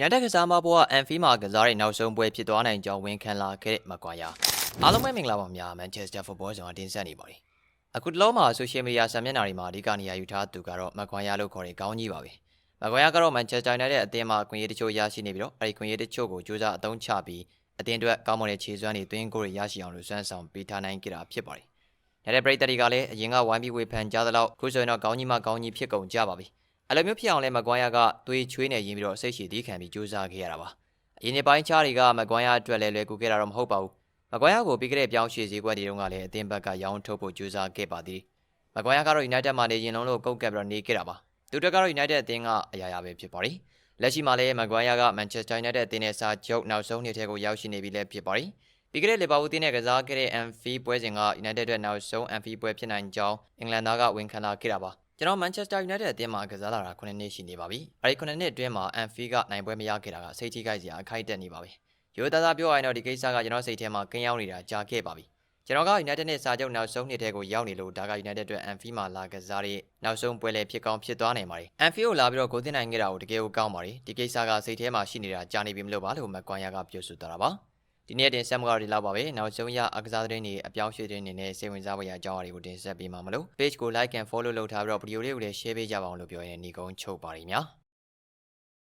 ညတက်ကစားမပွဲအန်ဖီမှာကစားတဲ့နောက်ဆုံးပွဲဖြစ်သွားနိုင်ကြောင်းဝန်ခံလာခဲ့တဲ့မကွာယာအားလုံးပဲမင်္ဂလာပါများမန်ချက်စတာဖုတ်ဘောဆောင်အတင်းဆက်နေပါတယ်အခုတလုံးမှာဆိုရှယ်မီဒီယာစာမျက်နှာတွေမှာအဓိကနေရာယူထားသူကတော့မကွာယာလို့ခေါ်တဲ့ကောင်းကြီးပါပဲမကွာယာကတော့မန်ချက်စတာယူနိုက်တက်အသင်းမှာကွန်ရက်တချို့ရရှိနေပြီးတော့အဲဒီကွန်ရက်တချို့ကိုကြိုးစားအသုံးချပြီးအသင်းအတွက်ကောင်းမွန်တဲ့ခြေစွမ်းတွေသွင်းကိုယ်တွေရရှိအောင်လို့စွမ်းဆောင်ပေးထားနိုင်ကြတာဖြစ်ပါတယ်နေတဲ့ပရိသတ်တွေကလည်းအရင်ကဝိုင်းပြီးဝေဖန်ကြသလောက်ခုဆိုရင်တော့ကောင်းကြီးမှကောင်းကြီးဖြစ်ကုန်ကြပါပြီ အဲ့လိုမျိုးဖြစ်အောင်လဲမကွာယာကသွေးချွေးနေရင်းပြီးတော့စိတ်ရှည်သီးခံပြီးစူးစမ်းခဲ့ရတာပါအရင်နှစ်ပိုင်းခြားတွေကမကွာယာအတွက်လည်းလွယ်ကူခဲ့တာတော့မဟုတ်ပါဘူးမကွာယာကိုပြီးခဲ့တဲ့ပြောင်းရွှေ့စည်းကွက်တွေတုန်းကလည်းအသင်းဘက်ကရောင်းထုတ်ဖို့စူးစမ်းခဲ့ပါသေးတယ်မကွာယာကတော့ United မှာနေရင်လုံးလို့ကုတ်ကပ်ပြီးတော့နေခဲ့တာပါသူတို့ကတော့ United အသင်းကအရာရာပဲဖြစ်ပါတယ်လက်ရှိမှာလည်းမကွာယာက Manchester United အသင်းနဲ့စာချုပ်နောက်ဆုံးနှစ်ထဲကိုရောက်ရှိနေပြီလည်းဖြစ်ပါတယ်ပြီးခဲ့တဲ့လီဗာပူးအသင်းနဲ့ကစားခဲ့တဲ့ Anfield ပွဲစဉ်က United အတွက်နောက်ဆုံး Anfield ပွဲဖြစ်နိုင်ကြောင်းအင်္ဂလန်သားကဝန်ခံလာခဲ့တာပါ ကျွန်တော် Manchester United အသင်းမှာကစားလာတာ9နှစ်ရှိနေပါပြီ။အဲဒီ9နှစ်အတွင်းမှာ Anfield ကနိုင်ပွဲမရခဲ့တာကစိတ်ထိခိုက်စရာအခိုက်အတန့်နေပါပြီ။ရိုးသားသားပြောရရင်တော့ဒီကိစ္စကကျွန်တော်စိတ်ထဲမှာကင်းရောက်နေတာကြာခဲ့ပါပြီ။ကျွန်တော်က United နဲ့စာချုပ်နောက်ဆုံးနှစ်ထဲကိုရောက်နေလို့ဒါက United အတွက် Anfield မှာလာကစားတဲ့နောက်ဆုံးပွဲလည်းဖြစ်ကောင်းဖြစ်သွားနိုင်ပါတယ်။ Anfield ကိုလာပြီးတော့ဂိုးသွင်းနိုင်ခဲ့တာကိုတကယ်ကိုကောင်းပါတယ်။ဒီကိစ္စကစိတ်ထဲမှာရှိနေတာကြာနေပြီမလို့ပါလို့မကွန်ယာကပြောဆိုသွားတာပါ။ ဒီနေ့တင်ဆက်မှုကတော့ဒီလောက်ပါပဲနောက်ဆုံးရအကစားသတင်းတွေအပြောင်းရွှေ့သတင်းတွေနဲ့စိတ်ဝင်စားဖွယ်ရာအကြောင်းအရာတွေကိုတင်ဆက်ပေးမှာမလို့ page ကို like and follow လုပ်ထားပြီးတော့ဗီဒီယိုလေးကိုလည်း share ပေးကြပါအောင်လို့ပြောရင်ညီကုန်းချုပ်ပါရည်များ